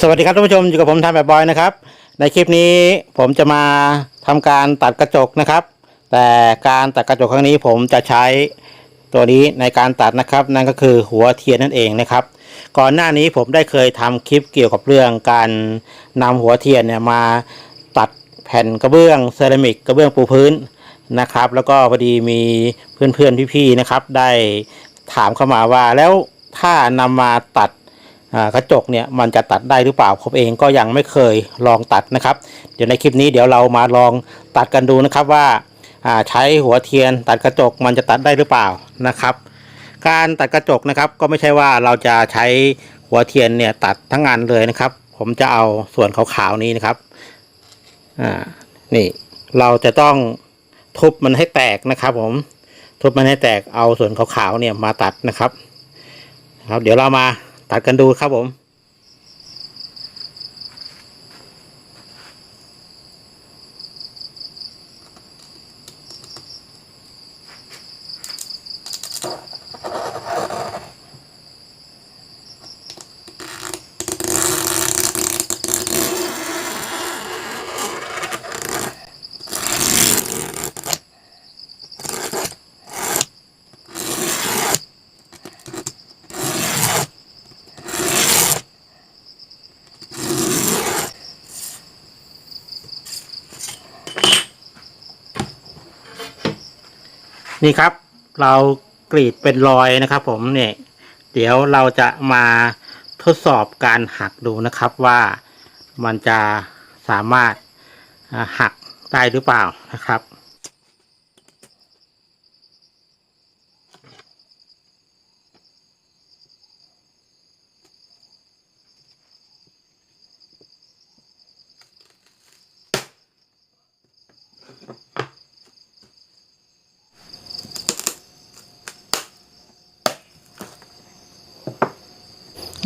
สวัสดีครับท่านผู้ชมอยู่กับผมทำแบบบอยนะครับ ในคลิปนี้ผมจะมาทำการตัดกระจกนะครับ แต่การตัดกระจกครั้งนี้ผมจะใช้ตัวนี้ในการตัดนะครับ นั่นก็คือหัวเทียนนั่นเองนะครับ ก่อนหน้านี้ผมได้เคยทำคลิปเกี่ยวกับเรื่องการนำหัวเทียนเนี่ยมาตัดแผ่นกระเบื้องเซรามิกกระเบื้องปูพื้นนะครับ แล้วก็พอดีมีเพื่อนๆพี่ๆนะครับ ได้ถามเข้ามาว่าแล้วถ้านำมาตัด กระจกเนี่ยมันจะตัดได้หรือเปล่าผมเองก็ยังไม่เคยลองตัดนะครับ เดี๋ยวในคลิปนี้เดี๋ยวเรามาลองตัดกันดูนะครับว่าใช้หัวเทียนตัดกระจกมันจะตัดได้หรือเปล่านะครับ การตัดกระจกนะครับก็ไม่ใช่ว่าเราจะใช้หัวเทียนเนี่ยตัดทั้งงานเลยนะครับ ผมจะเอาส่วนขาวๆนี้นะครับอ่านี่เราจะต้องทุบมันให้แตกนะครับ ผมทุบมันให้แตกเอาส่วนขาวๆเนี่ยมาตัดนะครับครับ เดี๋ยวเรามา ตัดกันดูครับผม นี่ครับ เรากรีดเป็นรอยนะครับ ผมเนี่ยเดี๋ยวเราจะมาทดสอบการหักดูนะครับว่ามันจะสามารถหักได้หรือเปล่านะครับ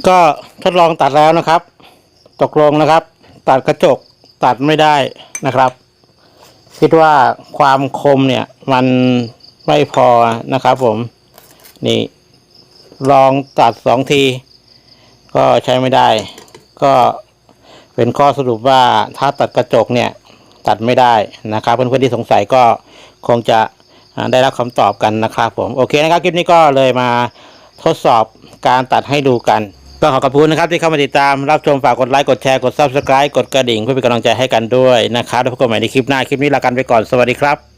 ก็ทดลองตัดแล้วนะครับ ตกลงนะครับ ตัดกระจกตัดไม่ได้นะครับ คิดว่าความคมเนี่ย มันไม่พอนะครับ ผมนี่ ลองตัดสองที ก็ใช้ไม่ได้ ก็เป็นข้อสรุปว่าถ้าตัดกระจกเนี่ย ตัดไม่ได้นะครับ เพื่อนๆที่สงสัยก็คงจะได้รับคำตอบกันนะครับ ผมโอเคนะครับคลิปนี้ก็เลยมาทดสอบการตัดให้ดูกัน ก็ขอขอบคุณนะครับที่เข้ามาติดตามรับชมฝากกดไลค์กดแชร์กด subscribe กดกระดิ่งเพื่อเป็นกำลังใจให้กันด้วยนะครับแล้วพบกันใหม่ในคลิปหน้าคลิปนี้ลากันไปก่อนสวัสดีครับ